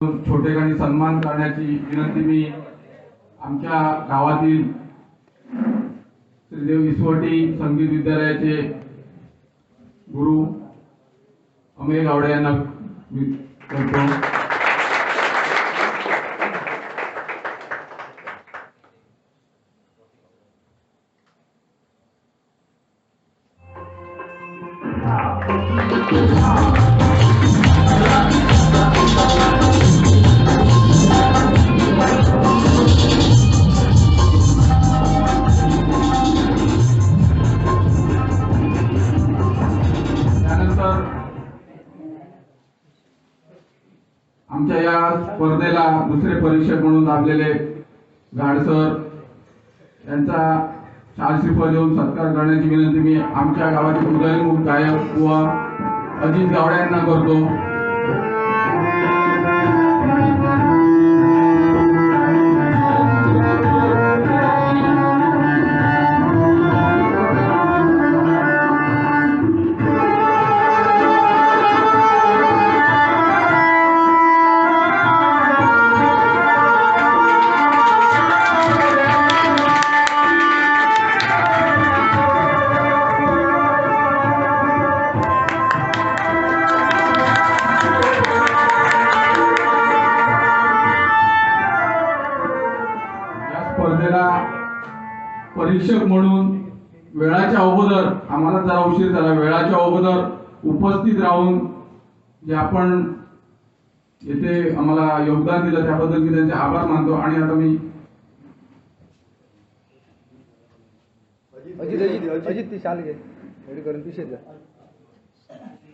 छोटेखानी सन्मान करण्याची विनंती मी आमच्या गावातील श्रीदेव इसवटी संगीत विद्यालयाचे गुरु अमेय गावडे यांना करतो. स्पर्धेला दुसरे परीक्षक म्हणून लाभलेले घाडसर यांचा शाल श्रीफळ देऊन सत्कार करण्याची विनंती मी आमच्या गावातील उदयनमुख गायक व अजित गावड्यांना करतो. जे आपण येथे आम्हाला योगदान दिलं त्याबद्दल मी त्यांचे आभार मानतो. आणि आता मी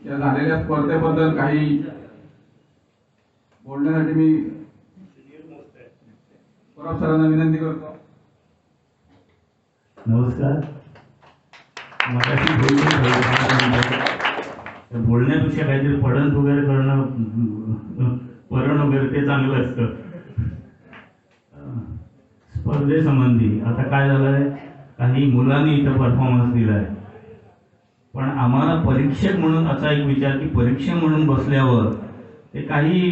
या झालेल्या स्पर्धेबद्दल काही बोलण्यासाठी मी परब सरांना विनंती करतो. नमस्कार. बोलण्यापेक्षा काहीतरी पडण वगैरे करणं अं, परण वगैरे ते चांगलं असतं. स्पर्धेसंबंधी आता काय झालंय? काही मुलांनी इथं परफॉर्मन्स दिलाय. पण आम्हाला परीक्षक म्हणून असा एक विचार की परीक्षक म्हणून बसल्यावर ते काही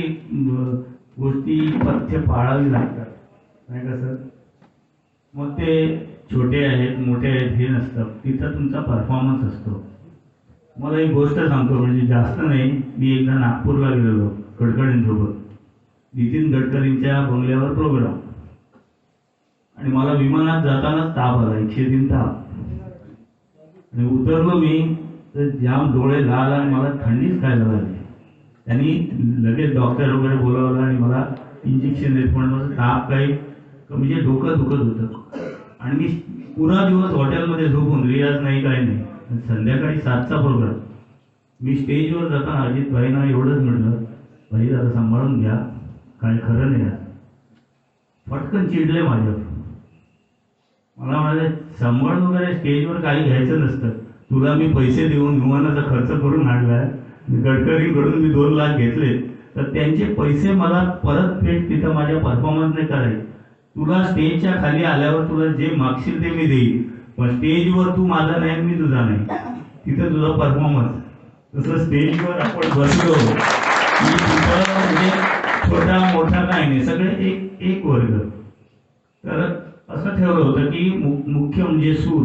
गोष्टी पथ्य पाळावी लागतात. नाही का सर? मग ते छोटे आहेत मोठे आहेत हे नसतं. तिथं तुमचा परफॉर्मन्स असतो. मला एक गोष्ट सांगतो म्हणजे जास्त नाही मी एकदा नागपूरला गेलेलो गडकरींसोबत. नितीन गडकरींच्या बंगल्यावर प्रोग्राम आणि मला विमानात जातानाच ताप आला एकशे तीन ताप. आणि उतरलो मी तर जाम डोळे लाल आणि मला थंडीच खायला लागली. त्यांनी लगेच डॉक्टर वगैरे बोलावलं आणि मला इंजेक्शन देत पण माझं ताप काही म्हणजे डोकं दुखत होतं. आणि मी पुरा दिवस हॉटेलमध्ये झोपून रियाज नाही काही नाही. आणि संध्याकाळी सातचा प्रोग्राम मी स्टेजवर जाताना अजित भाईना एवढंच म्हटलं भाई जरा सांभाळून घ्या. काय खरं नाही आज पटकन चिडले माझ्यावर. मला म्हणाले सांभाळून वगैरे स्टेजवर काही घ्यायचं नसतं. तुला मी पैसे देऊन विमानाचा खर्च करून आणलाय. गडकरींकडून मी दोन लाख घेतले. तर त्यांचे पैसे मला परत फेट तिथं माझ्या परफॉर्मन्सने करायचे. तुला स्टेजच्या खाली आल्यावर तुला जे मागशील ते मी देईन. पण स्टेजवर तू माझा नाही मी तुझा नाही तिथं तुझा परफॉर्मन्स तसं स्टेजवर आपण बसलो की तिथं म्हणजे छोटा मोठा काय नाही सगळे एक एक वर्ग. तर असं ठेवलं होतं की मुख्य म्हणजे सूर.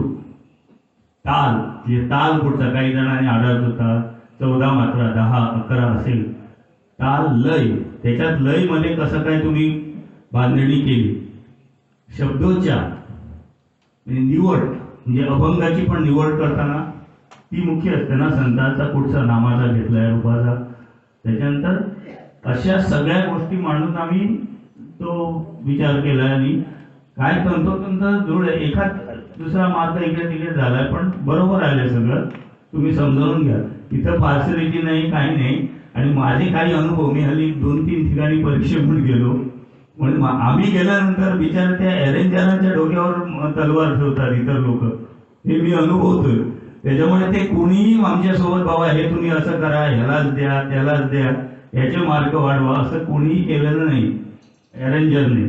ताल म्हणजे ताल कुठचा काही जणांनी आढळत होता चौदा मात्रा दहा अकरा असेल. ताल लय. त्याच्यात लयमध्ये कसं काय तुम्ही बांधणी केली? शब्दोच्चार. म्हणजे निवड म्हणजे अभंगाची पण निवड करताना ती मुख्य असते ना संतांचा कुठचा नामाचा घेतलाय रूपाचा. त्याच्यानंतर अशा सगळ्या गोष्टी मांडून आम्ही तो विचार केला आणि काय तंतोतंत जुळ एखाद दुसरा मार्ग इकडे तिकडे झालाय पण बरोबर आले सगळं. तुम्ही समजावून घ्या. इथं फारसरीची नाही काही नाही. आणि माझे काही अनुभव मी हल्ली दोन तीन ठिकाणी परीक्षे गेलो. म्हणून आम्ही गेल्यानंतर बिचार त्या अरेंजरांच्या डोक्यावर तलवार ठेवतात इतर लोक. हे मी अनुभवतोय. त्याच्यामुळे ते कुणीही आमच्यासोबत बाबा हे तुम्ही असं करा ह्यालाच द्या त्यालाच द्या याचे मार्ग वाढवा असं कोणीही केलेलं नाही. अरेंजरने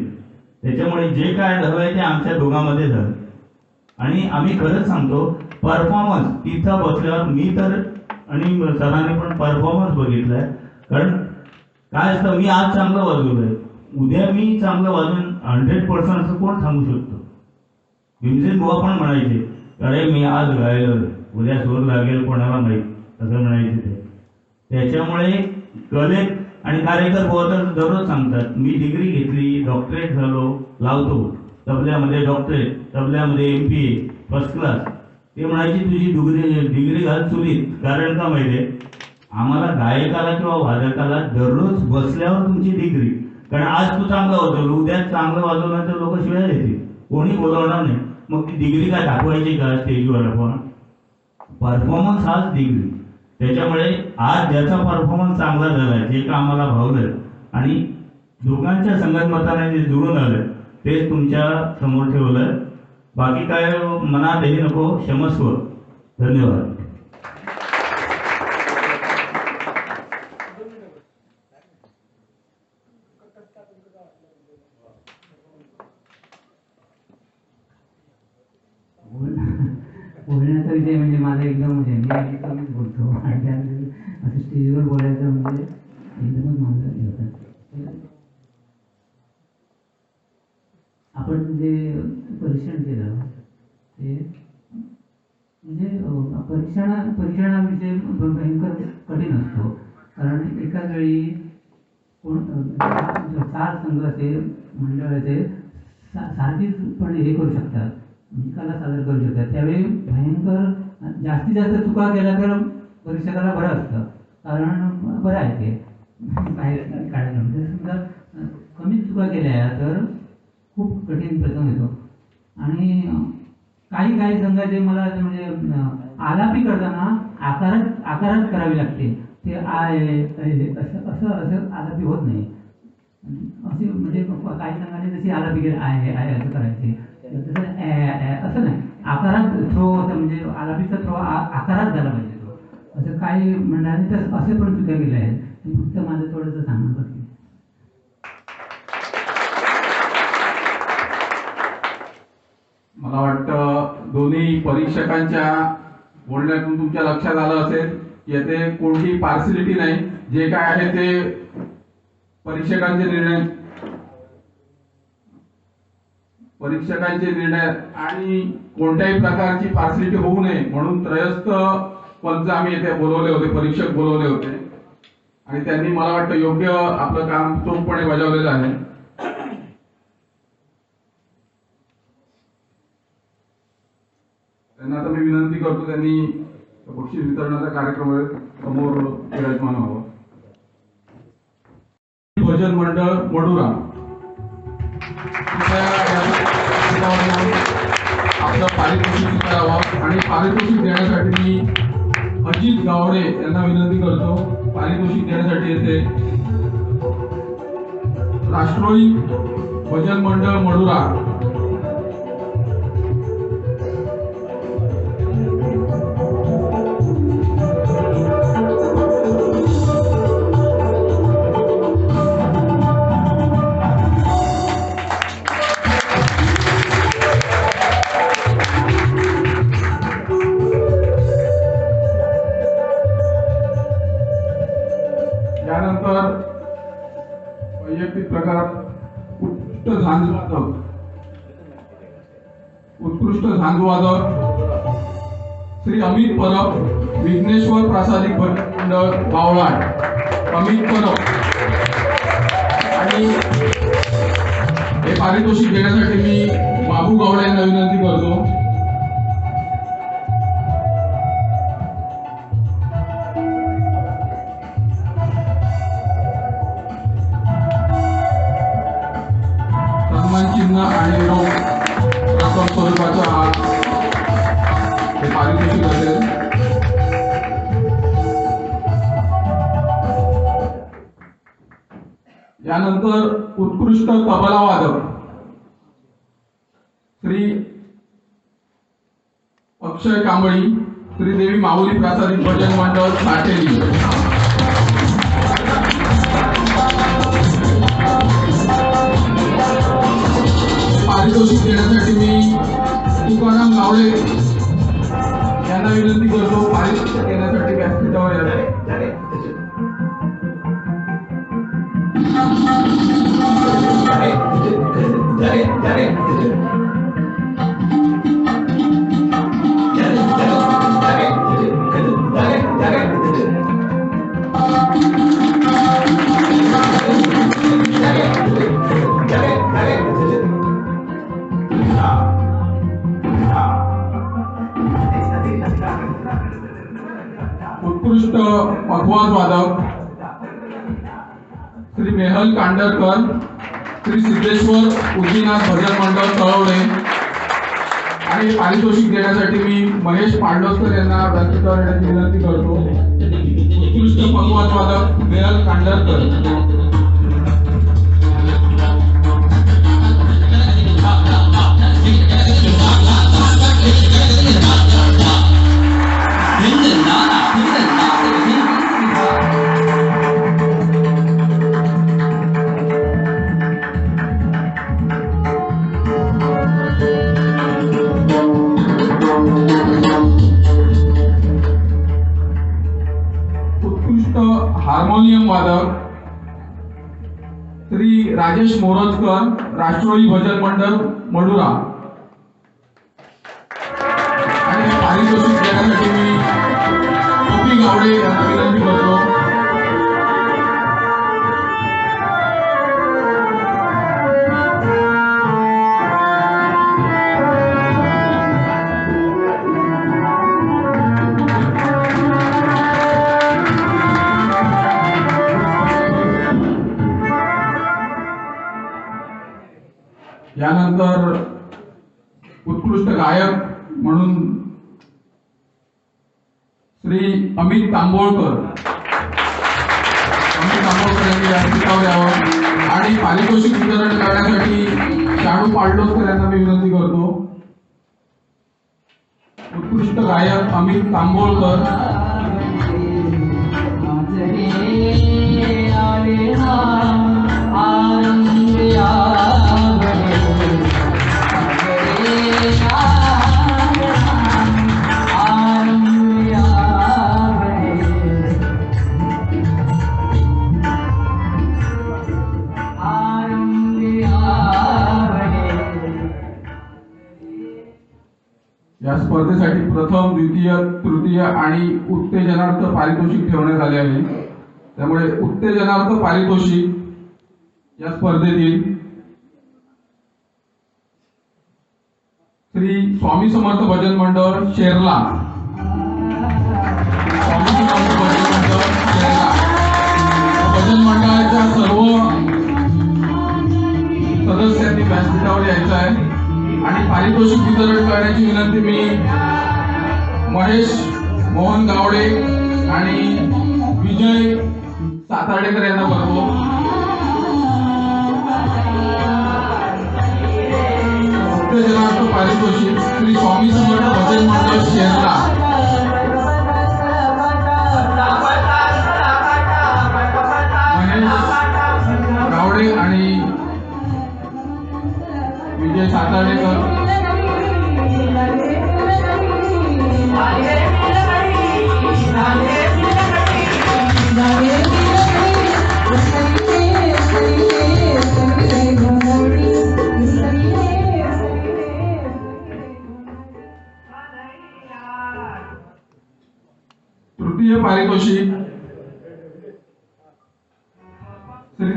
त्याच्यामुळे जे काय झालंय ते आमच्या दोघांमध्ये झालं. आणि आम्ही खरंच सांगतो परफॉर्मन्स तिथं बसल्यावर मी तर आणि सरांनी पण परफॉर्मन्स बघितलाय. कारण काय असतं मी आज चांगलं आहे उद्या मी चांगलं वाजून हंड्रेड पर्सेंट असं कोण सांगू शकतो? भीमसेन बुवा पण म्हणायचे अरे मी आज गायलं उद्या सूर लागेल कोणाला माहीत असं म्हणायचे ते. त्याच्यामुळे कलेत आणि कार्यकर बुवा तर दररोज सांगतात मी डिग्री घेतली डॉक्टरेट झालो लावतो. तबल्यामध्ये doctorate तबल्यामध्ये M P A first class ते म्हणायची तुझी डिग्री डिग्री घाल चुलीत कारण का माहिती आहे आम्हाला गायकाला किंवा वादकाला दररोज बसल्यावर तुमची डिग्री कारण आज तू चांगलं वाजवलं उद्या चांगलं वाजवल्यानंतर लोक शिवाय देतील कोणी बोलवणार नाही. मग ती डिग्री काय दाखवायची का स्टेजवर? आपण परफॉर्मन्स हाच डिग्री त्याच्यामुळे आज ज्याचा परफॉर्मन्स चांगला झाला जे का आम्हाला भावलं आणि दोघांच्या संगतमताने जे जुळून आलं तेच तुमच्यासमोर ठेवलं. बाकी काय मनात हे नको क्षमस्व. धन्यवाद बोल बोलण्याचा विषय म्हणजे माझा एकदम म्हणजे मी कमीच आणि असं स्टेजवर बोलायचं म्हणजे एकदमच माझं हे होतं आपण जे परीक्षण केलं ते म्हणजे अं, परीक्षणा परीक्षणाविषयी भयंकर कठीण असतो. कारण एकाच वेळी कोण चार संघ असे मंडळ ते सारखीच पण हे करू शकतात. निकाला सादर करू शकतात. त्यावेळी भयंकर जास्तीत जास्त चुका केल्या तर परीक्षकाला बरं असतं. कारण बरं आहे ते. बाहेर काढायला म्हणजे समजा कमी चुका केल्या तर खूप कठीण प्रसंग येतो. आणि काही काही संघाचे मला म्हणजे आलापी करताना आकारात आकारात करावी लागते. ते आय असं असं असं आलापी होत नाही. असे म्हणजे काही संघाने जशी आलापी केली आय आय असं करायचे. तसं असं नाही. आकारात थ्रो असं म्हणजे आलापीचा थ्रो आकारात झाला पाहिजे. असं काही म्हणणार तर असे पण चुक्या केल्या आहेत. फक्त माझं थोडंसं सांगणं करते मला वाटतं दोन्ही परीक्षकांच्या बोलण्यातून तुमच्या लक्षात आलं असेल येथे कोणती पार्सिलिटी नाही. जे काय आहे ते परीक्षकांचे निर्णय. परीक्षकांचे निर्णय आणि कोणत्याही प्रकारची पार्सिलिटी होऊ नये म्हणून त्रयस्थ पंच आम्ही येथे बोलवले होते परीक्षक बोलवले होते. आणि त्यांनी मला वाटतं योग्य आपलं काम चोखपणे बजावलेलं आहे. त्यांना आता मी विनंती करतो त्यांनी बक्षीस वितरणाचा कार्यक्रम आहे, समोर विराजमान व्हावं. भजन मंडळ मडुरा. आपलं पारितोषिक करावं आणि पारितोषिक देण्यासाठी मी अजित गावडे यांना विनंती करतो पारितोषिक देण्यासाठी येते. राष्ट्रोई भजन मंडळ मडुरा. झांजवादक उत्कृष्ट झांजवादक श्री अमित परब विघ्नेश्वर प्रासादिक भजन मंडळ बावळाट अमित परब आणि हे पारितोषिक देण्यासाठी मी बाबू गावडे यांना विनंती करतो. तबला वादक श्री अक्षय कांबळी श्रीदेवी माऊली प्रासादिक भजन मंडळ साठेली पारितोषिक देण्यासाठी मी तुकाराम गावडे यांना विनंती करतो पारितोषिक देण्यासाठी व्यासपीठावर यावे. उत्कृष्ट पखवाज वादक श्री मेहल कांडरकर. श्री सिद्धेश्वर उजीनाथ भजन मंडळ कळवणे आणि पारितोषिक देण्यासाठी मी महेश पांडवस्कर यांना व्यासपीठावर करण्याची विनंती करतो. उत्कृष्ट पखवाज वादक मेहल कांडरकर राजेश मोरजकर राष्ट्रवादी भजन मंडळ मडुरा. आणि पारितोषिक देण्यासाठी मी गोपी गावडे यांना विनंती करतो. तांबोळकर. अमित तांबोळकर यांनी व्यासपीठावर यावं आणि पारितोषिक वितरण करण्यासाठी शाणू पाडलोकर यांना मी विनंती करतो. उत्कृष्ट गायक अमित तांबोळकर. या स्पर्धेसाठी प्रथम द्वितीय तृतीय आणि उत्तेजनार्थ पारितोषिक ठेवण्यात आले आहे. त्यामुळे उत्तेजनार्थ पारितोषिक या स्पर्धेतील श्री स्वामी समर्थ भजन मंडळ शेरला. स्वामी समर्थ भजन मंडळ शेरला. भजन मंडळाच्या सर्व सदस्यांनी व्यासपीठावर यायचं आहे. आणि पारितोषिक वितरण करण्याची विनंती मी महेश मोहन गावडे आणि विजय सातार्डेकर यांना करतो. पारितोषिक श्री स्वामी समर्थ भजन मंडळ शेरला.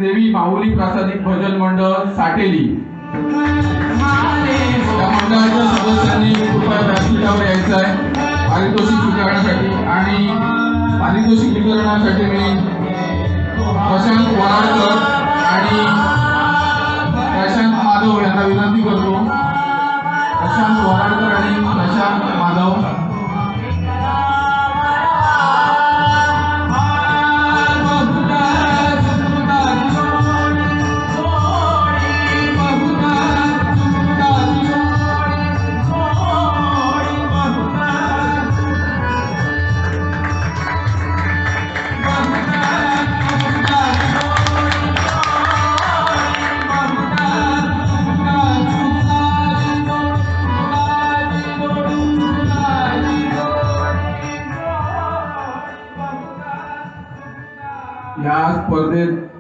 देवी माऊली प्रासादिक भजन मंडळ साटेली. या मंडळाच्या सदस्यांनी कृपया व्यासपीठावर यायचं आहे. पारितोषिक स्वीकारण्यासाठी आणि पारितोषिक वितरणासाठी मी प्रशांत वराडकर आणि प्रशांत माधव यांना विनंती करतो. प्रशांत वराडकर आणि प्रशांत माधव.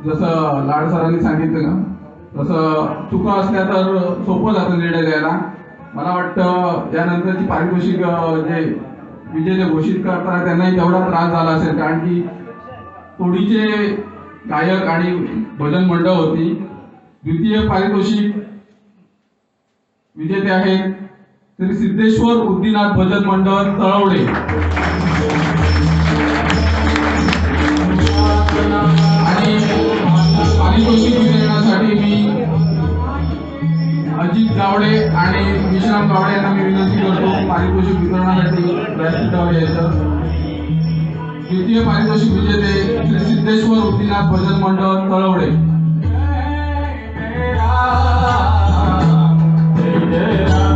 जसं लाड सरांनी सांगितलं तसं चुका असल्या तर सोपं जातं निर्णय द्यायला मला वाटतं यानंतरची पारितोषिक जे विजेते घोषित करताना त्यांनाही तेवढा त्रास झाला असेल. कारण की तोडीचे गायक आणि भजन मंडळ होती. द्वितीय पारितोषिक विजेते आहेत. तरी सिद्धेश्वर उद्दीनाथ भजन मंडळ तळवडे. पारितोषिक वितरणासाठी मी अजित गावडे आणि विश्राम गावडे यांना मी विनंती करतो पारितोषिक वितरणासाठी व्यासपीठावर यायचं द्वितीय पारितोषिक म्हणजे विजेते श्री सिद्धेश्वर उद्दीनाथ भजन मंडळ तळवडे Yeah.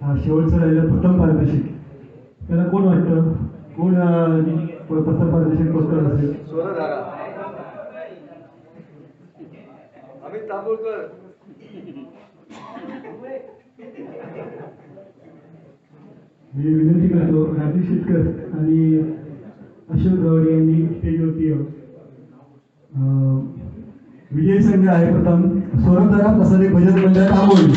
शेवटचं राहिलं प्रथम पारितोषिक. त्याला कोण वाटतं? कोण प्रथम पारितोषिक पटकन असेल? मी विनंती करतो राजू शेटकर आणि अशोक गावडे यांनी स्टेजवरती विजय संघ आहे प्रथम. स्वरधारा प्रसारित भजन मंडळ तांबोळी.